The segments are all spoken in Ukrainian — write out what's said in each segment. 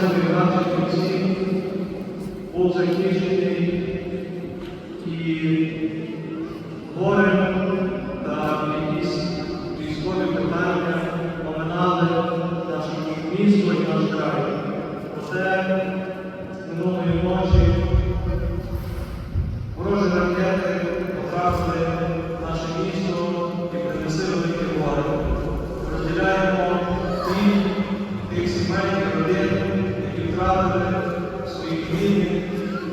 забирати всі, був захищений і горем та якісь військові питання поминали наше місто і наш край. Проте минулої ночі ворожі ракети потрапили рідних,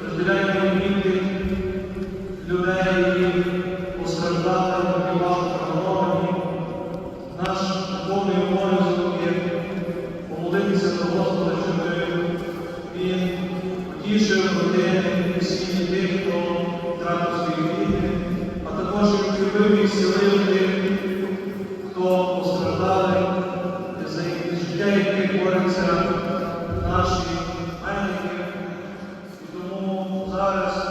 розділяємо і людей, постраждали і важко. Наш повний обов'язок є помолитися Господа, щоб Він потішив родини тих, хто втратив своїх рідних, а також укріпив і сілив тих, not